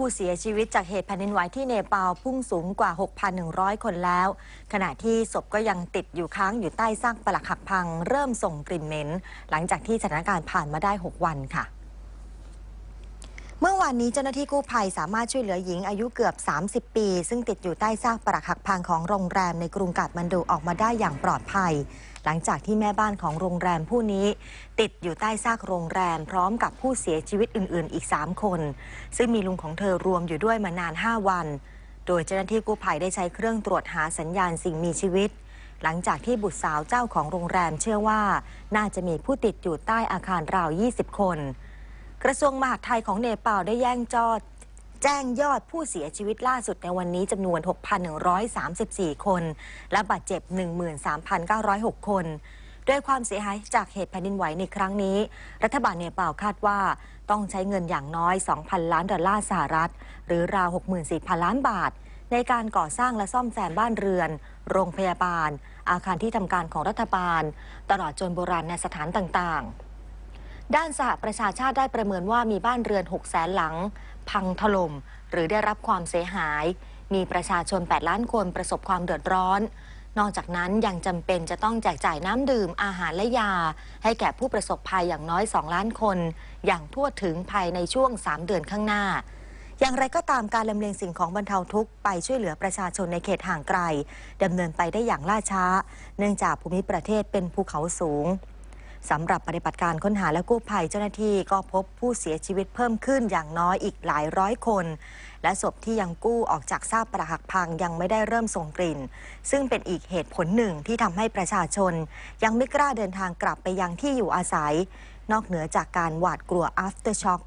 ผู้เสียชีวิตจากเหตุแผ่นดินไหวที่เนปาลพุ่งสูงกว่า 6,100 คนแล้ว ขณะที่ศพก็ยังติดอยู่ค้างอยู่ใต้ซากปรักหักพัง เริ่มส่งกลิ่นเหม็น หลังจากที่สถานการณ์ผ่านมาได้ 6 วันค่ะ เมื่อวานนี้เจ้าหน้าที่กู้ภัยสามารถช่วยเหลือหญิงอายุเกือบ 30 ปี ซึ่งติดอยู่ใต้ซากปรักหักพังของโรงแรมในกรุงกาดมันดูออกมาได้อย่างปลอดภัย หลังจากที่แม่บ้านของโรงแรมผู้นี้ ติดอยู่ใต้ซากโรงแรม พร้อมกับผู้เสียชีวิตอื่น ๆ อีก 3 คน ซึ่งมีลุงของเธอรวมอยู่ด้วยมานาน 5 วัน โดยเจ้าหน้าที่กู้ภัยได้ใช้เครื่องตรวจหาสัญญาณสิ่งมีชีวิตหลังจากที่บุตรสาวเจ้าของโรงแรมเชื่อว่า น่าจะมีผู้ติดอยู่ใต้อาคารราว 20 คน กระทรวงมหาดไทยของเนปาลได้แย่งจอดแจ้งยอดผู้เสียชีวิตล่าสุดในวันนี้จำนวน 6,134 คน และบาดเจ็บ 13,906 คนด้วยความเสียหายจากเหตุแผ่นดินไหวในครั้งนี้ รัฐบาลเนปาลคาดว่าต้องใช้เงินอย่างน้อย 2,000 ล้านดอลลาร์สหรัฐ หรือราว 64,000 ล้านบาท ในการก่อสร้างและซ่อมแซมบ้านเรือน โรงพยาบาล อาคารที่ทำการของรัฐบาล ตลอดจนโบราณสถานต่างๆ ด้านสหประชาชาติได้ประเมินว่ามีบ้านเรือน6แสนหลัง พังถล่มหรือได้รับความเสียหาย มีประชาชน 8 ล้านคนประสบความเดือดร้อน นอกจากนั้นยังจำเป็นจะต้องแจกจ่ายน้ำดื่มอาหารและยา ให้แก่ผู้ประสบภัยอย่างน้อย 2 ล้านคน อย่างทั่วถึงภายในช่วง 3 เดือนข้างหน้าอย่างไรก็ตามการลำเลียงสิ่งของบรรเทาทุกข์ไปช่วยเหลือประชาชนในเขตห่างไกลดำเนินไปได้อย่างล่าช้า เนื่องจากภูมิประเทศเป็นภูเขาสูง สำหรับปฏิบัติการค้นหาและกู้ภัยเจ้าหน้าที่ก็พบผู้เสียชีวิตเพิ่มขึ้นอย่างน้อยอีกหลายร้อยคน และศพที่ยังกู้ออกจากซากปรักหักพังยังไม่ได้เริ่มส่งกลิ่น ซึ่งเป็นอีกเหตุผลหนึ่งที่ทำให้ประชาชน ยังไม่กล้าเดินทางกลับไปยังที่อยู่อาศัย นอกเหนือจากการหวาดกลัว after shock